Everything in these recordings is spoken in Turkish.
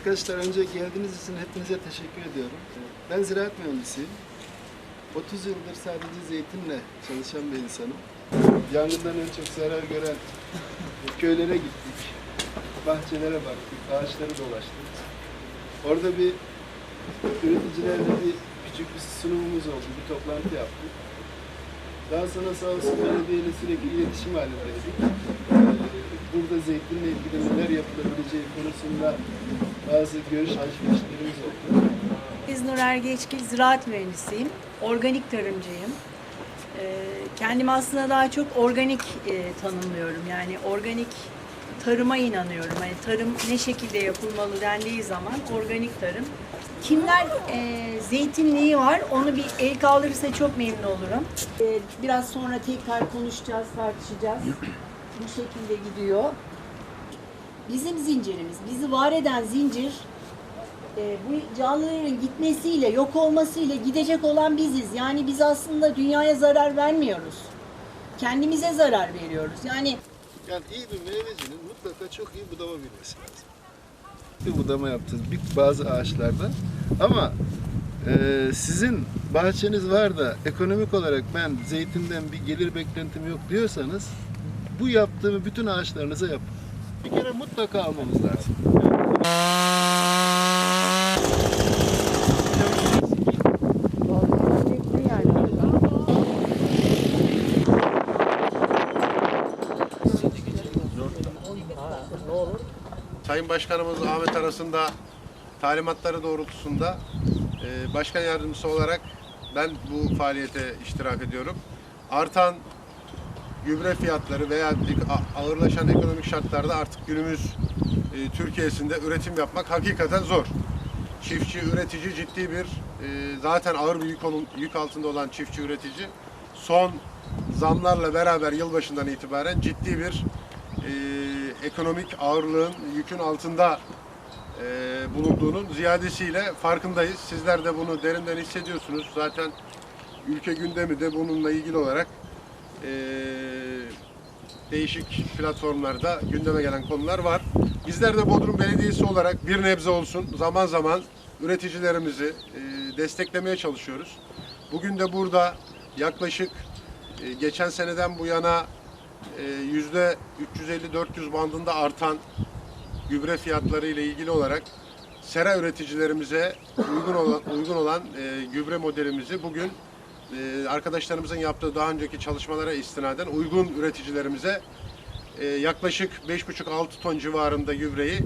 Arkadaşlar önce geldiğiniz için hepinize teşekkür ediyorum. Ben ziraat mühendisiyim. 30 yıldır sadece zeytinle çalışan bir insanım. Yangından en çok zarar gören köylere gittik. Bahçelere baktık, ağaçları dolaştık. Orada bir üreticilerle bir küçük bir sunumumuz oldu, bir toplantı yaptık. Daha sonra sağ olsun belediyeyle sürekli iletişim halindeydik. Ee, Burada zeytinle ilgili neler yapılabileceği konusunda bazı görüş alışverişlerimiz oldu. Biz Nurer Geçkil, ziraat mühendisiyim. Organik tarımcıyım. Ee, Kendimi aslında daha çok organik e, tanımlıyorum. Yani organik tarıma inanıyorum. Hani tarım ne şekilde yapılmalı dendiği zaman organik tarım. Kimler e, zeytinliği var onu bir el kaldırırsa çok memnun olurum. Ee, biraz sonra tekrar konuşacağız, tartışacağız. Bu şekilde gidiyor. Bizim zincirimiz, bizi var eden zincir e, bu canlıların gitmesiyle, yok olmasıyla gidecek olan biziz. Yani biz aslında dünyaya zarar vermiyoruz. Kendimize zarar veriyoruz. Yani Yani iyi bir meyvecinin mutlaka çok iyi budama bilmesi lazım. Bir budama yaptınız bir bazı ağaçlarda ama e, sizin bahçeniz var da ekonomik olarak ben zeytinden bir gelir beklentim yok diyorsanız bu yaptığımı bütün ağaçlarınıza yapın. Bir kere mutlaka almamız lazım. Sayın Başkanımız Ahmet arasında talimatları doğrultusunda e, başkan yardımcısı olarak ben bu faaliyete iştirak ediyorum. Artan gübre fiyatları veya ağırlaşan ekonomik şartlarda artık günümüz e, Türkiye'sinde üretim yapmak hakikaten zor. Çiftçi, üretici ciddi bir e, zaten ağır bir yük, olun- yük altında olan çiftçi, üretici son zamlarla beraber yılbaşından itibaren ciddi bir e, ekonomik ağırlığın, yükün altında e, bulunduğunun ziyadesiyle farkındayız. Sizler de bunu derinden hissediyorsunuz. Zaten ülke gündemi de bununla ilgili olarak e, değişik platformlarda gündeme gelen konular var. Bizler de Bodrum Belediyesi olarak bir nebze olsun zaman zaman üreticilerimizi e, desteklemeye çalışıyoruz. Bugün de burada yaklaşık e, geçen seneden bu yana e, yüzde 350-400 bandında artan gübre fiyatları ile ilgili olarak sera üreticilerimize uygun olan, uygun olan e, gübre modelimizi bugün e, arkadaşlarımızın yaptığı daha önceki çalışmalara istinaden uygun üreticilerimize e, yaklaşık 5,5-6 ton civarında gübreyi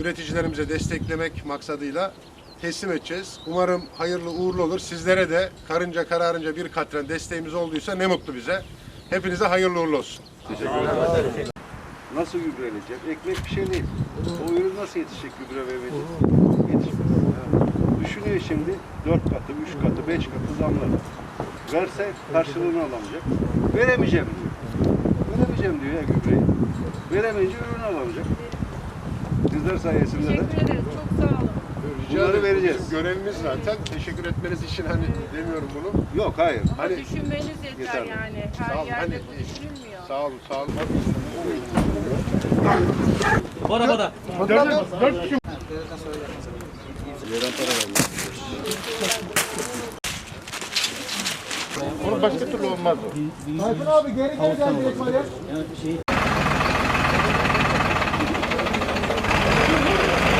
üreticilerimize desteklemek maksadıyla teslim edeceğiz. Umarım hayırlı uğurlu olur. Sizlere de karınca kararınca bir katren desteğimiz olduysa ne mutlu bize. Hepinize hayırlı uğurlu olsun. Nasıl gübrelenecek? Ekmek bir şey değil. O ürün nasıl yetişecek gübre vermeyecek? Yetişmez. Düşünüyor şimdi dört katı, üç katı, beş katı zamlar. Verse karşılığını alamayacak. Veremeyeceğim diyor. Veremeyeceğim diyor ya gübreyi. Veremeyince ürün alamayacak. Sizler sayesinde de Teşekkür ederiz. Çok sağ olun. bunları vereceğiz. Bizim görevimiz zaten. Teşekkür etmeniz için hani demiyorum bunu. Yok hayır. Hani Düşünmeniz yeter, Yeter. yani. Sağ Her olun. yerde Hani, bu düşünülmüyor. sağ olun, sağ olun. Onun başka türlü olmaz o.